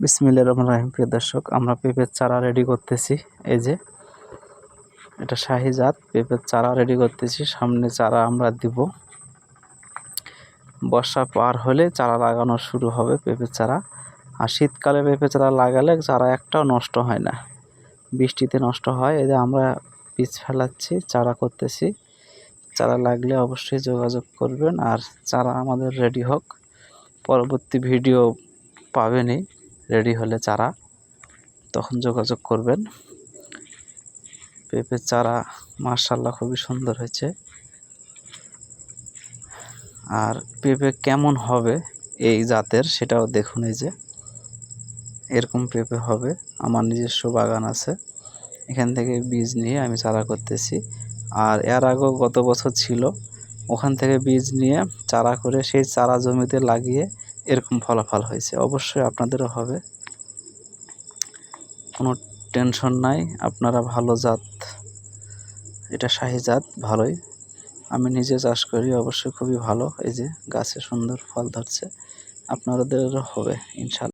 বিসমিল্লা রহমান রাহিম, প্রিয় দর্শক, আমরা পেঁপের চারা রেডি করতেছি। এই যে, এটা শাহিজাত পেঁপের চারা রেডি করতেছি। সামনে চারা আমরা দিব। বর্ষা পার হলে চারা লাগানো শুরু হবে পেঁপের চারা। আর শীতকালে পেঁপে চারা লাগালে চারা একটাও নষ্ট হয় না। বৃষ্টিতে নষ্ট হয়। এই যে আমরা বীজ ফেলাচ্ছি, চারা করতেছি। চারা লাগলে অবশ্যই যোগাযোগ করবেন। আর চারা আমাদের রেডি হোক। পরবর্তী ভিডিও পাবেনই। রেডি হলে চারা, তখন যোগাযোগ করবেন। পেঁপের চারা মার্শাল্লাহ খুবই সুন্দর হয়েছে। আর পেঁপে কেমন হবে এই জাতের সেটাও দেখুন এই যে। এরকম পেঁপে হবে, আমার নিজস্ব বাগান আছে। এখান থেকে বীজ নিয়ে আমি চারা করতেছি। আর এর আগেও গত বছর ছিল, ওখান থেকে বীজ নিয়ে চারা করে সেই চারা জমিতে লাগিয়ে এরকম ফলাফল হয়েছে। অবশ্যই আপনাদেরও হবে। কোনো টেনশন নাই। আপনারা ভালো জাত। এটা শাহি জাত, ভালোই। আমি নিজে চাষ করি, অবশ্যই খুবই ভালো। এই যে গাছে সুন্দর ফল ধরছে। আপনাদেরও হবে, ইনশাল্লাহ।